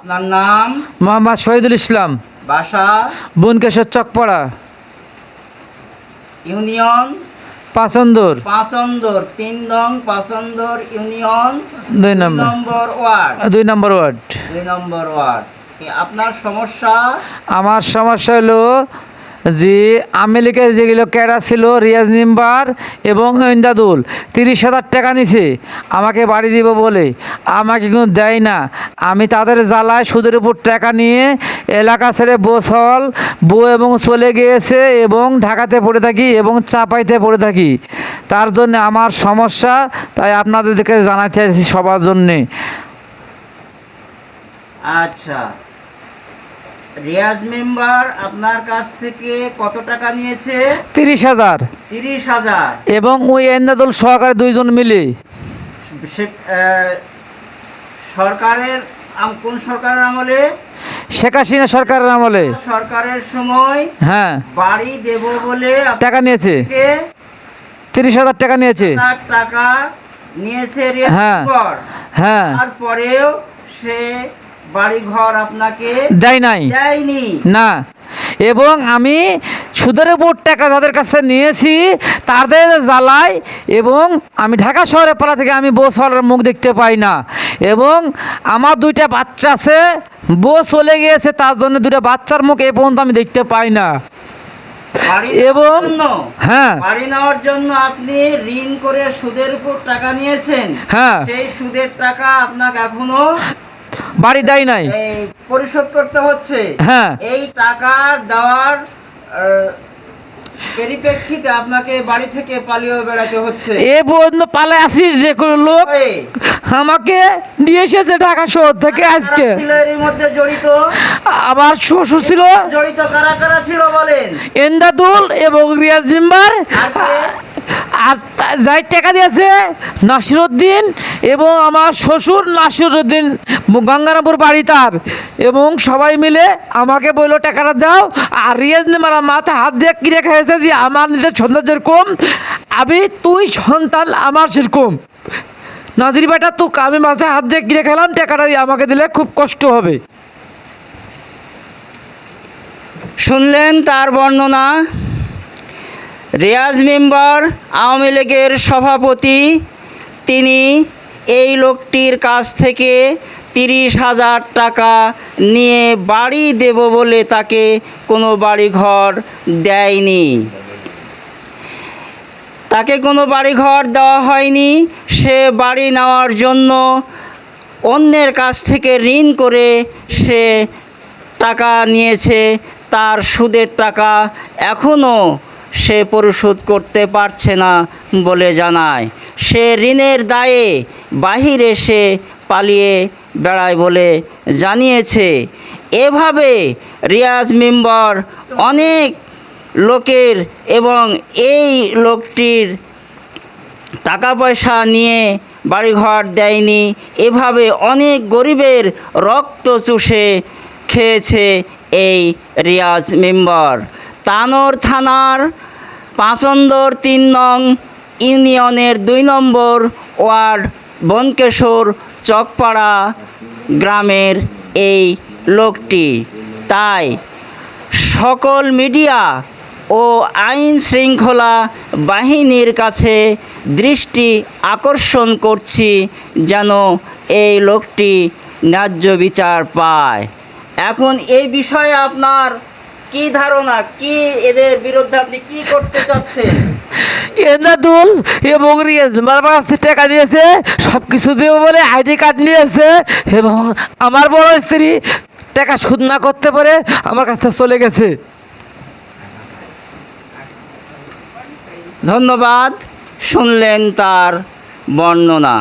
আপনার নাম? মোহাম্মদ শহীদুল ইসলাম। বাসা? বনকেশ্বর চকপাড়া। ইউনিয়ন? পাচন্দর। পাঁচন্দর তিন নং পাঁচন্দর ইউনিয়ন। দুই নম্বর। নম্বর ওয়ার্ড। দুই নম্বর ওয়ার্ড। দুই নম্বর ওয়ার্ড। আপনার সমস্যা? আমার সমস্যা হলো যে আমেরিকার যেগুলো ক্যাডা ছিল রিয়াজ নিম্বার এবং ইন্দাদুল তিরিশ হাজার টাকা নিছে আমাকে বাড়ি দিব বলে। আমাকে কিন্তু দেয় না। আমি তাদের জ্বালায় সুদের উপর টাকা নিয়ে এলাকা ছেড়ে বসল বউ এবং চলে গিয়েছে এবং ঢাকাতে পড়ে থাকি এবং চাপাইতে পড়ে থাকি। তার জন্য আমার সমস্যা তাই আপনাদেরকে জানাতে চাইছি সবার জন্যে। আচ্ছা। রিয়াজ মেম্বার আপনার কাছ থেকে কত টাকা নিয়েছে? তিরিশ হাজার। তিরিশ হাজার। এবং ওই এন্দাদুল সহকারে দুইজন মিলে। সরকারের কোন সরকারের আমলে? শেখ হাসিনা সরকারের আমলে। সরকারের সময় হ্যাঁ। বাড়ি দেব বলে টাকা নিয়েছে। তিরিশ হাজার টাকা নিয়েছে। টাকা নিয়েছে হ্যাঁ। হ্যাঁ। তারপরেও সে বাড়ি ঘর আপনাকে দেয় নাই। দেয়নি। না। এবং আমি সুদের উপর টাকা যাদের কাছে নিয়েছি তাদের জ্বালায় এবং আমি ঢাকা শহরে পালা থেকে আমি বউ সলের মুখ দেখতে পাই না। এবং আমার দুইটা বাচ্চা আছে বউ চলে গিয়েছে তার জন্য দুইটা বাচ্চার মুখ এ পর্যন্ত আমি দেখতে পাই না। এবং হ্যাঁ। বাড়ি নেওয়ার জন্য আপনি ঋণ করে সুদের উপর টাকা নিয়েছেন? হ্যাঁ। সেই সুদের টাকা আপনাকে এখনও বাড়ি দেয় নাই। পরিশোধ করতে হচ্ছে। হ্যাঁ। এই টাকা দেওয়ার পরিপ্রেক্ষিতে আপনাকে বাড়ি থেকে পালিয়ে বেড়াতে হচ্ছে। এ পর্যন্ত পালায় আসিস যে কোনো লোক। আমাকে নিয়ে এসেছে ঢাকা শহর থেকে আজকে। মধ্যে জড়িত। আমার শ্বশুর ছিল। জড়িত কারা কারা ছিল বলেন? এন্দাদুল এবং রিয়াজ জিম্বার আর যাই টাকা দিয়েছে, নাসিরুদ্দিন এবং আমার শ্বশুর নাসিরুদ্দিন, গঙ্গারামপুর বাড়ি তার। এবং সবাই মিলে আমাকে বলল, টাকাটা দাও। আর রিয়াজ নিমার মাথা হাত দিয়ে কিনে খেয়েছে যে, আমার নিজের সন্তান যেরকম, আমি তুই সন্তান আমার সেরকম। নাজির বেটা তুই আমি মাথায় হাত দিয়ে কিনে খেলাম টাকাটা দিয়ে আমাকে দিলে খুব কষ্ট হবে। শুনলেন তার বর্ণনা? রিয়াজ মেম্বার, আওয়ামী লীগের সভাপতি, তিনি এই লোকটির কাছ থেকে তিরিশ হাজার টাকা নিয়ে বাড়ি দেব বলে তাকে কোনো বাড়ি ঘর দেয়নি। তাকে কোনো বাড়ি ঘর দেওয়া হয়নি। সে বাড়ি নেওয়ার জন্য অন্যের কাছ থেকে ঋণ করে সে টাকা নিয়েছে। তার সুদের টাকা এখনও সে পরিশোধ করতে পারছে না বলে জানায়। সে ঋণের দায়ে বাহিরে সে পালিয়ে বেড়ায় বলে জানিয়েছে। এভাবে রিয়াজ মেম্বার অনেক লোকের এবং এই লোকটির টাকা পয়সা নিয়ে বাড়িঘর দেয়নি। এভাবে অনেক গরিবের রক্ত চুষে খেয়েছে এই রিয়াজ মেম্বার। তানোর থানার পাঁচন্দর তিন নং ইউনিয়নের দুই নম্বর ওয়ার্ড বনকেশোর চকপাড়া গ্রামের এই লোকটি। তাই সকল মিডিয়া ও আইন শৃঙ্খলা বাহিনীর কাছে দৃষ্টি আকর্ষণ করছি যেন এই লোকটি ন্যায্য বিচার পায়। এখন এই বিষয়ে আপনার কি ধারণা? কি এদের বিরুদ্ধে আপনি কি করতে চাচ্ছেন? এন্দাদুল এবং রিয়াজ আমার টাকা নিয়েছে সব কিছু বলে কার্ড নিয়েছে আমার বড় স্ত্রী টাকা সুদ না করতে পারে, আমার কাছ থেকে চলে গেছে। ধন্যবাদ, শুনলেন তার বর্ণনা।